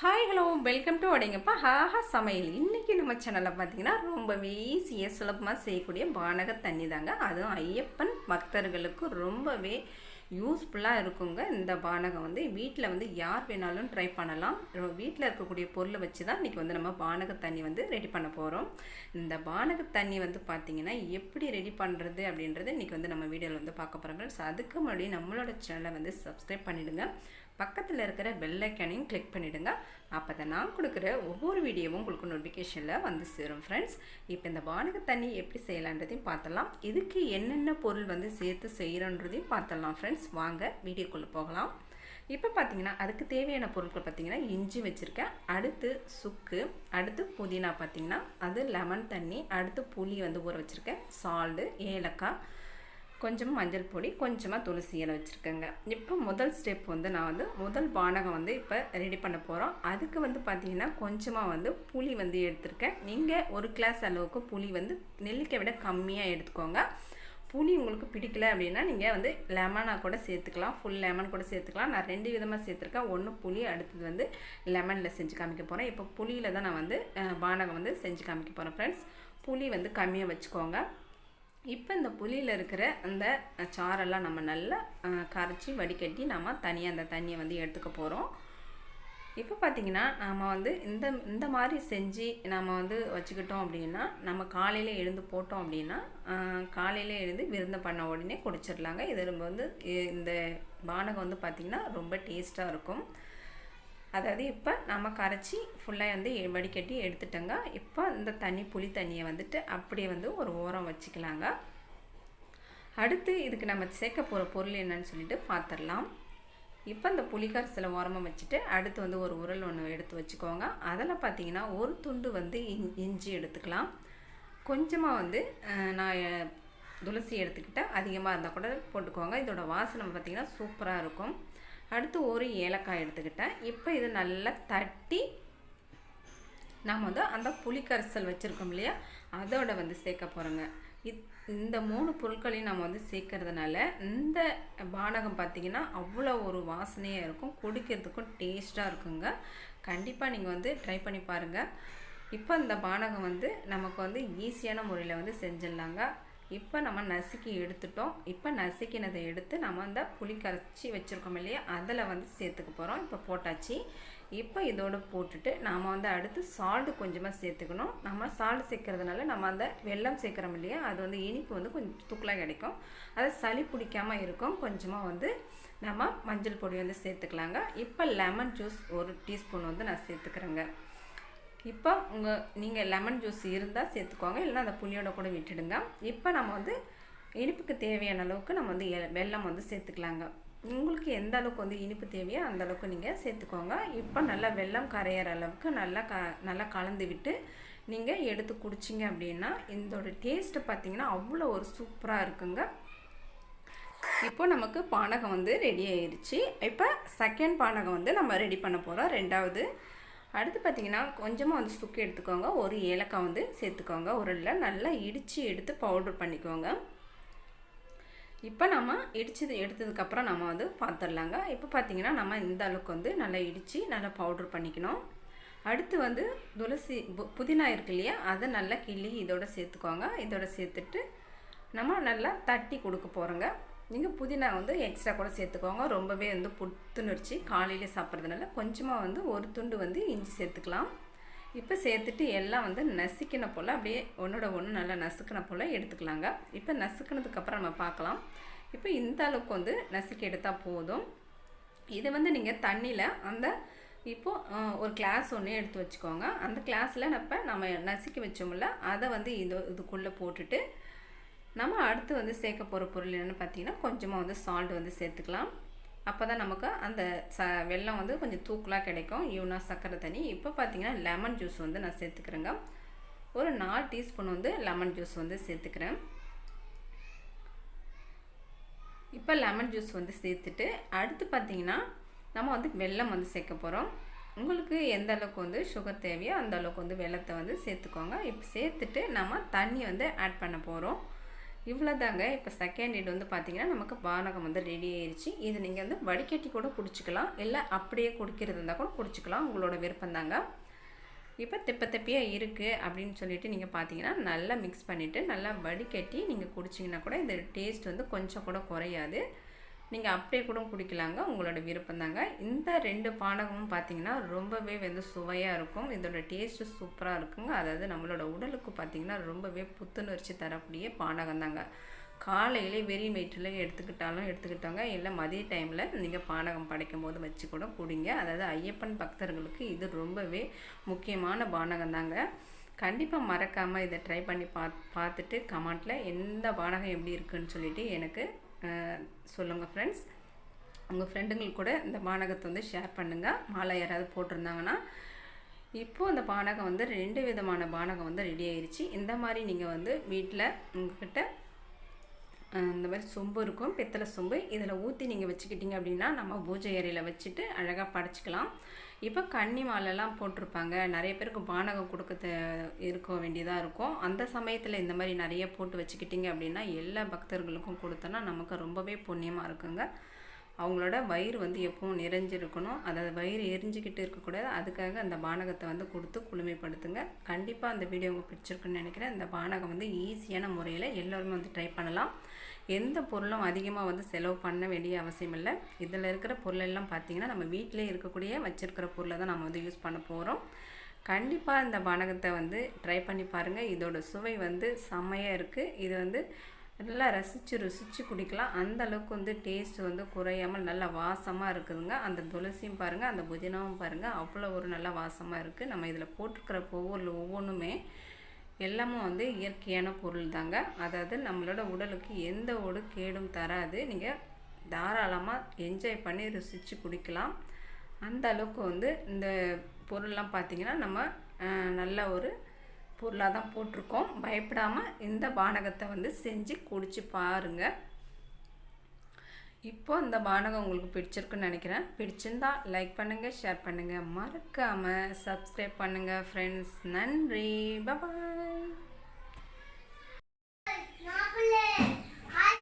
Hi hello welcome to அடைங்கப்பா. ஹாஹா சமையல். இன்றைக்கி நம்ம சேனலில் பார்த்தீங்கன்னா ரொம்பவே ஈஸியாக சுலபமாக செய்யக்கூடிய பானக தண்ணி தாங்க. அதுவும் ஐயப்பன் பக்தர்களுக்கு ரொம்பவே யூஸ்ஃபுல்லாக இருக்குங்க. இந்த பானகம் வந்து வீட்டில் வந்து யார் வேணாலும் ட்ரை பண்ணலாம். வீட்டில் இருக்கக்கூடிய பொருளை வச்சு தான் இன்றைக்கி வந்து நம்ம பானக தண்ணி வந்து ரெடி பண்ண போகிறோம் இந்த பானக தண்ணி வந்து பார்த்திங்கன்னா எப்படி ரெடி பண்ணுறது அப்படின்றது இன்றைக்கி வந்து நம்ம வீடியோவில் வந்து பார்க்க போகிறோம் அதுக்கு முன்னாடி நம்மளோட சேனலை வந்து சப்ஸ்கிரைப் பண்ணிவிடுங்க பக்கத்தில் இருக்கிற பெல்லைக்கனையும் கிளிக் பண்ணிவிடுங்க அப்போ தான் நான் கொடுக்குற ஒவ்வொரு வீடியோவும் உங்களுக்கு நோட்டிஃபிகேஷனில் வந்து சேரும் ஃப்ரெண்ட்ஸ் இப்போ இந்த வானக தண்ணி எப்படி செய்யலான்றதையும் பார்த்தலாம் இதுக்கு என்னென்ன பொருள் வந்து சேர்த்து செய்கிறோன்றதையும் பார்த்தலாம் ஃப்ரெண்ட்ஸ் வாங்க வீடியோக்குள்ளே போகலாம். இப்போ பார்த்தீங்கன்னா அதுக்கு தேவையான பொருட்கள் பார்த்தீங்கன்னா இஞ்சி வச்சுருக்கேன். அடுத்து சுக்கு அடுத்து புதினா பார்த்தீங்கன்னா அது லெமன் தண்ணி அடுத்து புளி வந்து ஊற வச்சுருக்கேன். சால்டு ஏலக்காய் கொஞ்சம் மஞ்சள் பொடி கொஞ்சமாக துளசி இலை வச்சுருக்கேங்க. இப்போ முதல் ஸ்டெப் வந்து நான் வந்து முதல் பானகம் வந்து இப்போ ரெடி பண்ண போகிறோம் அதுக்கு வந்து பார்த்திங்கன்னா கொஞ்சமாக வந்து புளி வந்து எடுத்திருக்கேன். நீங்கள் ஒரு கிளாஸ் அளவுக்கு புளி வந்து நெல்லிக்காய் விட கம்மியாக எடுத்துக்கோங்க. புளி உங்களுக்கு பிடிக்கல அப்படின்னா நீங்கள் வந்து லெமனாக கூட சேர்த்துக்கலாம். ஃபுல் லெமன் கூட சேர்த்துக்கலாம். நான் ரெண்டு விதமாக சேர்த்துருக்கேன். ஒன்று புளி அடுத்தது வந்து லெமனில் செஞ்சு காமிக்க போகிறேன் இப்போ புளியில் தான் நான் வந்து பானகம் வந்து செஞ்சு காமிக்க போகிறேன் ஃப்ரெண்ட்ஸ் புளி வந்து கம்மியாக வச்சுக்கோங்க. இப்போ இந்த புளியில் இருக்கிற அந்த சாரெல்லாம் நம்ம நல்லா கரைச்சி வடிகட்டி நம்ம தனியாக அந்த தண்ணியை வந்து எடுத்துக்க போகிறோம் இப்போ பார்த்திங்கன்னா நாம் வந்து இந்த இந்த மாதிரி செஞ்சு நம்ம வந்து வச்சுக்கிட்டோம் அப்படின்னா நம்ம காலையில் எழுந்து போட்டோம் அப்படின்னா காலையில் எழுந்து விருந்து பண்ண உடனே குடிச்சிடலாங்க. இது நம்ம வந்து இந்த பானகம் வந்து பார்த்திங்கன்னா ரொம்ப டேஸ்ட்டாக இருக்கும். அதாவது இப்போ நம்ம கரைச்சி ஃபுல்லாக வந்து வடிகட்டி எடுத்துட்டோங்க. இப்போ இந்த தண்ணி புளி தண்ணியை வந்துட்டு அப்படியே வந்து ஒரு ஓரம் வச்சுக்கலாங்க. அடுத்து இதுக்கு நம்ம சேர்க்க போகிற பொருள் என்னன்னு சொல்லிட்டு பார்த்துடலாம் இப்போ இந்த புளிக்கரசில் ஓரமாக வச்சுட்டு அடுத்து வந்து ஒரு உரல் ஒன்று எடுத்து வச்சுக்கோங்க. அதில் பார்த்தீங்கன்னா ஒரு துண்டு வந்து இஞ்சி எடுத்துக்கலாம். கொஞ்சமாக வந்து நான் துளசி எடுத்துக்கிட்டால் அதிகமாக இருந்தால் கூட போட்டுக்கோங்க. இதோட வாசனை பார்த்திங்கன்னா சூப்பராக இருக்கும். அடுத்து ஒரு ஏலக்காய் எடுத்துக்கிட்டேன். இப்போ இதை நல்லா தட்டி நாம் வந்து அந்த புளிக்கரைசல் வச்சுருக்கோம் இல்லையா? அதோட வந்து சேர்க்க போகிறோங்க இத் இந்த மூணு பொருட்களையும் நம்ம வந்து சேர்க்கறதுனால இந்த பானகம் பார்த்திங்கன்னா அவ்வளோ ஒரு வாசனையாக இருக்கும். குடிக்கிறதுக்கும் டேஸ்ட்டாக இருக்குங்க. கண்டிப்பாக நீங்கள் வந்து ட்ரை பண்ணி பாருங்கள் இப்போ இந்த பானகம் வந்து நமக்கு வந்து ஈஸியான முறையில் வந்து செஞ்சிடலாங்க. இப்போ நம்ம நசுக்கி எடுத்துட்டோம். இப்போ நசுக்கினதை எடுத்து நம்ம அந்த புளி கரைச்சி வச்சுருக்கோம் இல்லையா? அதில் வந்து சேர்த்துக்க போகிறோம் இப்போ போட்டாச்சு. இப்போ இதோடு போட்டுட்டு நாம் வந்து அடுத்து சால்ட்டு கொஞ்சமாக சேர்த்துக்கணும். நம்ம சால்ட் சேர்க்கறதுனால நம்ம அந்த வெல்லம் சேர்க்குறோம் இல்லையா? அது வந்து இனிப்பு வந்து கொஞ்சம் தூக்கலாக கிடைக்கும். அது சளி பிடிக்காமல் இருக்கும். கொஞ்சமாக வந்து நம்ம மஞ்சள் பொடி வந்து சேர்த்துக்கலாங்க. இப்போ லெமன் ஜூஸ் ஒரு டீஸ்பூன் வந்து நான் சேர்த்துக்கிறேங்க. இப்போ உங்கள் நீங்கள் லெமன் ஜூஸ் இருந்தால் சேர்த்துக்கோங்க. இல்லைனா அந்த புளியோட கூட விட்டுடுங்க. இப்போ நம்ம வந்து இனிப்புக்கு தேவையான அளவுக்கு நம்ம வந்து வெல்லம் வந்து சேர்த்துக்கலாங்க. உங்களுக்கு எந்த அளவுக்கு வந்து இனிப்பு தேவையோ அந்த அளவுக்கு நீங்கள் சேர்த்துக்கோங்க. இப்போ நல்லா வெல்லம் கரையிற அளவுக்கு நல்லா க நல்லா கலந்து விட்டு நீங்கள் எடுத்து குடிச்சிங்க அப்படின்னா இதோட டேஸ்ட்டு பார்த்தீங்கன்னா அவ்வளோ ஒரு சூப்பராக இருக்குங்க. இப்போ நமக்கு பானகம் வந்து ரெடி ஆயிடுச்சு இப்போ செகண்ட் பானகம் வந்து நம்ம ரெடி பண்ண போகிறோம் ரெண்டாவது அடுத்து பார்த்திங்கன்னா கொஞ்சமாக வந்து சுக்கு எடுத்துக்கோங்க. ஒரு ஏலக்காய் வந்து சேர்த்துக்கோங்க. உருளில் நல்லா இடித்து எடுத்து பவுட்ரு பண்ணிக்கோங்க. இப்போ நம்ம இடிச்சது எடுத்ததுக்கப்புறம் நம்ம வந்து பார்த்துடலாங்க இப்போ பார்த்திங்கன்னா நம்ம இந்த அளவுக்கு வந்து நல்லா இடித்து நல்லா பவுட்ரு பண்ணிக்கணும். அடுத்து வந்து துளசி புதினா இருக்கு இல்லையா? அதை நல்லா கிள்ளி இதோட சேர்த்துக்கோங்க. இதோட சேர்த்துட்டு நம்ம நல்லா தட்டி கொடுக்க போகிறோங்க நீங்கள் புதினா வந்து எக்ஸ்ட்ரா கூட சேர்த்துக்கோங்க. ரொம்பவே வந்து புத்துணர்ச்சி. காலையில் சாப்பிட்றதுனால கொஞ்சமாக வந்து ஒரு துண்டு வந்து இஞ்சி சேர்த்துக்கலாம். இப்போ சேர்த்துட்டு எல்லாம் வந்து நசுக்கின போல் அப்படியே ஒன்றோட ஒன்று நல்லா நசுக்கின போல் எடுத்துக்கலாங்க. இப்போ நசுக்கினதுக்கப்புறம் நம்ம பார்க்கலாம். இப்போ இந்த அளவுக்கு வந்து நசுக்கி எடுத்தால் போதும். இதை வந்து நீங்கள் தண்ணியில் அந்த இப்போது ஒரு கிளாஸ் ஒன்று எடுத்து வச்சுக்கோங்க. அந்த கிளாஸில் இப்போ நம்ம நசுக்கி வச்சோம்ல அதை வந்து இது இதுக்குள்ளே போட்டுட்டு நம்ம அடுத்து வந்து சேர்க்க போகிற பொருள் என்னென்னு பார்த்தீங்கன்னா கொஞ்சமாக வந்து சால்ட் வந்து சேர்த்துக்கலாம். அப்போ தான் நமக்கு அந்த ச வெள்ளம் வந்து கொஞ்சம் தூக்கலாக கிடைக்கும். யூனா சர்க்கரை தண்ணி. இப்போ பார்த்தீங்கன்னா லெமன் ஜூஸ் வந்து நான் சேர்த்துக்கிறேங்க. ஒரு நாலு டீஸ்பூன் வந்து லெமன் ஜூஸ் வந்து சேர்த்துக்கிறேன். இப்போ லெமன் ஜூஸ் வந்து சேர்த்துட்டு அடுத்து பார்த்திங்கன்னா நம்ம வந்து வெல்லம் வந்து சேர்க்க போகிறோம் உங்களுக்கு எந்த அளவுக்கு வந்து சுகர் தேவையோ அந்த அளவுக்கு வந்து வெள்ளத்தை வந்து சேர்த்துக்கோங்க. இப்போ சேர்த்துட்டு நம்ம தண்ணி வந்து ஆட் பண்ண போகிறோம் இவ்வளோதாங்க இப்போ செகண்ட் எய்ட் வந்து பார்த்தீங்கன்னா நமக்கு பானகம் வந்து ரெடி ஆயிடுச்சு இது நீங்கள் வந்து வடிகட்டி கூட குடிச்சிக்கலாம். இல்லை அப்படியே குடிக்கிறது இருந்தால் கூட குடிச்சிக்கலாம். உங்களோட விருப்பம் தாங்க இப்போ தெப்ப தெப்பியாக இருக்குது அப்படின்னு சொல்லிட்டு நீங்கள் பார்த்தீங்கன்னா நல்லா மிக்ஸ் பண்ணிவிட்டு நல்லா வடிகட்டி நீங்கள் குடிச்சிங்கன்னா கூட இந்த டேஸ்ட் வந்து கொஞ்சம் கூட குறையாது. நீங்கள் அப்படியே கூட குடிக்கலாங்க. உங்களோட விருப்பம்தாங்க. இந்த ரெண்டு பானகமும் பார்த்தீங்கன்னா ரொம்பவே வந்து சுவையாக இருக்கும். இதோட டேஸ்ட்டு சூப்பராக இருக்குங்க. அதாவது நம்மளோட உடலுக்கு பார்த்தீங்கன்னா ரொம்பவே புத்துணர்ச்சி தரக்கூடிய பானகம் தாங்க காலையிலே வெறி வயிற்றில் எடுத்துக்கிட்டாலும் எடுத்துக்கிட்டாங்க. இல்லை மதிய டைமில் நீங்கள் பானகம் படைக்கும் போது வச்சு கூட குடிங்க. அதாவது ஐயப்பன் பக்தர்களுக்கு இது ரொம்பவே முக்கியமான பானகம் தாங்க கண்டிப்பாக மறக்காமல் இதை ட்ரை பண்ணி பா பார்த்துட்டு கமெண்ட்டில் எந்த பானகம் எப்படி இருக்குன்னு சொல்லிவிட்டு எனக்கு சொல்லுங்கள் ஃப்ரெண்ட்ஸ் உங்கள் ஃப்ரெண்டுங்களுக்கு கூட இந்த பானகத்தை வந்து ஷேர் பண்ணுங்கள் மாலை யாராவது போட்டிருந்தாங்கன்னா இப்போது அந்த பானகம் வந்து ரெண்டு விதமான பானகம் வந்து ரெடி ஆயிடுச்சு இந்த மாதிரி நீங்கள் வந்து வீட்டில் உங்ககிட்ட இந்த மாதிரி சொம்பு இருக்கும் பித்தளை சொம்பு. இதில் ஊற்றி நீங்கள் வச்சுக்கிட்டீங்க அப்படின்னா நம்ம பூஜை அறையில் வச்சுட்டு அழகாக படைச்சிக்கலாம். இப்போ கன்னி மாலைலாம் போட்டிருப்பாங்க. நிறைய பேருக்கு பானகம் கொடுக்க இருக்க வேண்டியதாக இருக்கும். அந்த சமயத்தில் இந்த மாதிரி நிறைய போட்டு வச்சுக்கிட்டிங்க அப்படின்னா எல்லா பக்தர்களுக்கும் கொடுத்தோன்னா நமக்கு ரொம்பவே புண்ணியமாக இருக்குங்க. அவங்களோட வயிறு வந்து எப்பவும் நிறைஞ்சிருக்கணும். அதாவது வயிறு எரிஞ்சிக்கிட்டு இருக்கக்கூடாது. அதுக்காக அந்த பானகத்தை வந்து கொடுத்து குளுமைப்படுத்துங்க. கண்டிப்பாக அந்த வீடியோ உங்களுக்கு பிடிச்சிருக்குன்னு நினைக்கிறேன். இந்த பானகம் வந்து ஈஸியான முறையில் எல்லோருமே வந்து ட்ரை பண்ணலாம். எந்த பொருளும் அதிகமாக வந்து செலவு பண்ண வேண்டிய அவசியம் இல்லை. இதில் இருக்கிற பொருளெல்லாம் பார்த்திங்கன்னா நம்ம வீட்டிலே இருக்கக்கூடிய வச்சுருக்கிற பொருளை தான் நம்ம வந்து யூஸ் பண்ண போகிறோம் கண்டிப்பாக இந்த பானகத்தை வந்து ட்ரை பண்ணி பாருங்கள் இதோட சுவை வந்து செம்மையாக இருக்குது இது வந்து நல்லா ரசித்து ருசித்து குடிக்கலாம். அந்த அளவுக்கு வந்து டேஸ்ட் வந்து குறையாமல் நல்லா வாசமாக இருக்குதுங்க. அந்த துளசியும் பாருங்கள் அந்த புதினாவும் பாருங்கள் அவ்வளோ ஒரு நல்ல வாசமாக இருக்குது நம்ம இதில் போட்டிருக்கிற ஒவ்வொரு ஒவ்வொன்றுமே எல்லாமும் வந்து இயற்கையான பொருள் தாங்க. அதாவது நம்மளோட உடலுக்கு எந்த ஒரு கேடும் தராது. நீங்கள் தாராளமாக என்ஜாய் பண்ணி ருசித்து குடிக்கலாம். அந்த அளவுக்கு வந்து இந்த பொருள்லாம் பார்த்திங்கன்னா நம்ம நல்ல ஒரு பொருளாக தான் போட்டிருக்கோம். பயப்படாமல் இந்த பானகத்தை வந்து செஞ்சு குடிச்சு பாருங்கள் இப்போ இந்த பானகம் உங்களுக்கு பிடிச்சிருக்குன்னு நினைக்கிறேன். பிடிச்சிருந்தா லைக் பண்ணுங்கள் ஷேர் பண்ணுங்கள் மறக்காமல் சப்ஸ்கிரைப் பண்ணுங்கள் ஃப்ரெண்ட்ஸ் நன்றி. பபாய்